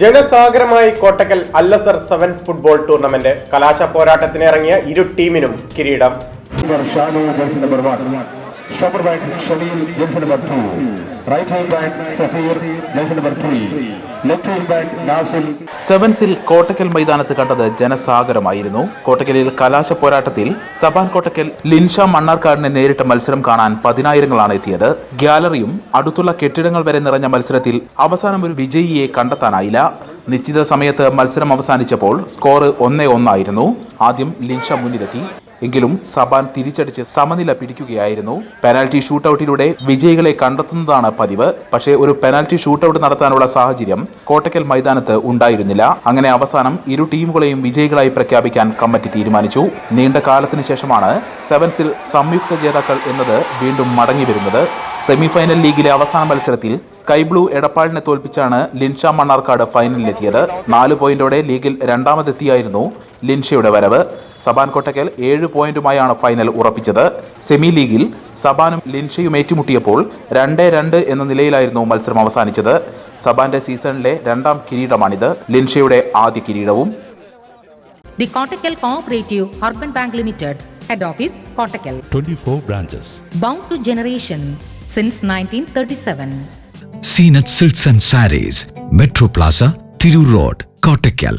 ജനസാഗരമായി കോട്ടക്കൽ അല്ലസർ sevens football tournament കലാശ പോരാട്ടത്തിനിറങ്ങിയ ഇരു ടീമിനും കിരീടം. Number back Shamil Jenson number two right Shamil, back Safeer Jenson number three സെവൻസിൽ Kottakkal മൈതാനത്ത് കണ്ടത് ജനസാഗരമായിരുന്നു. കോട്ടക്കലിൽ കലാശ പോരാട്ടത്തിൽ സബാൻ കോട്ടക്കൽ ലിൻഷ മണ്ണാർക്കാടിനെ നേരിട്ട മത്സരം കാണാൻ പതിനായിരങ്ങളാണ് എത്തിയത്. ഗ്യാലറിയും അടുത്തുള്ള കെട്ടിടങ്ങൾ വരെ നിറഞ്ഞ മത്സരത്തിൽ അവസാനം ഒരു വിജയിയെ കണ്ടെത്താനായില്ല. നിശ്ചിത സമയത്ത് മത്സരം അവസാനിച്ചപ്പോൾ സ്കോർ ഒന്നേ ഒന്നായിരുന്നു. ആദ്യം ലിൻഷ മുന്നിലെത്തി. എങ്കിലും സബാൻ തിരിച്ചടിച്ച് സമനില പിടിക്കുകയായിരുന്നു. പെനാൽറ്റി ഷൂട്ടൌട്ടിലൂടെ വിജയികളെ കണ്ടെത്തുന്നതാണ് പതിവ്. പക്ഷേ ഒരു പെനാൽറ്റി ഷൂട്ടൌട്ട് നടത്താനുള്ള സാഹചര്യം കോട്ടക്കൽ മൈതാനത്ത് ഉണ്ടായിരുന്നില്ല. അങ്ങനെ അവസാനം ഇരു ടീമുകളെയും വിജയികളായി പ്രഖ്യാപിക്കാൻ കമ്മിറ്റി തീരുമാനിച്ചു. നീണ്ട കാലത്തിന് ശേഷമാണ് സെവൻസിൽ സംയുക്ത ജേതാക്കൾ എന്നത് വീണ്ടും മടങ്ങി വരുന്നത് സെമിഫൈനൽ ലീഗിലെ അവസാന മത്സരത്തിൽ സ്കൈ ബ്ലൂ എടപ്പാളിനെ തോൽപ്പിച്ചാണ് ലിൻഷ മണ്ണാർക്കാട് ഫൈനലിലെത്തിയത്. നാല് പോയിന്റോടെ ലീഗിൽ രണ്ടാമതെത്തിയായിരുന്നു ലിൻഷയുടെ വരവ്. സബാൻ കോട്ടക്കൽ ഏഴ് പോയിന്റുമായാണ് ഫൈനൽ ഉറപ്പിച്ചത്. സെമി ലീഗിൽ സബാനും ലിൻഷയും ഏറ്റുമുട്ടിയപ്പോൾ രണ്ട് രണ്ട് എന്ന നിലയിലായിരുന്നു മത്സരം അവസാനിച്ചത്. സബാന്റെ സീസണിലെ രണ്ടാം കിരീടമാണിത്. ലിൻഷയുടെ ആദ്യ കിരീടവും. The Kottakkal cooperative urban bank limited head office Kottakkal. 24 branches. Bound to generation since 1937. Zeenath silks and sarees metro plaza Tirur road Kottakkal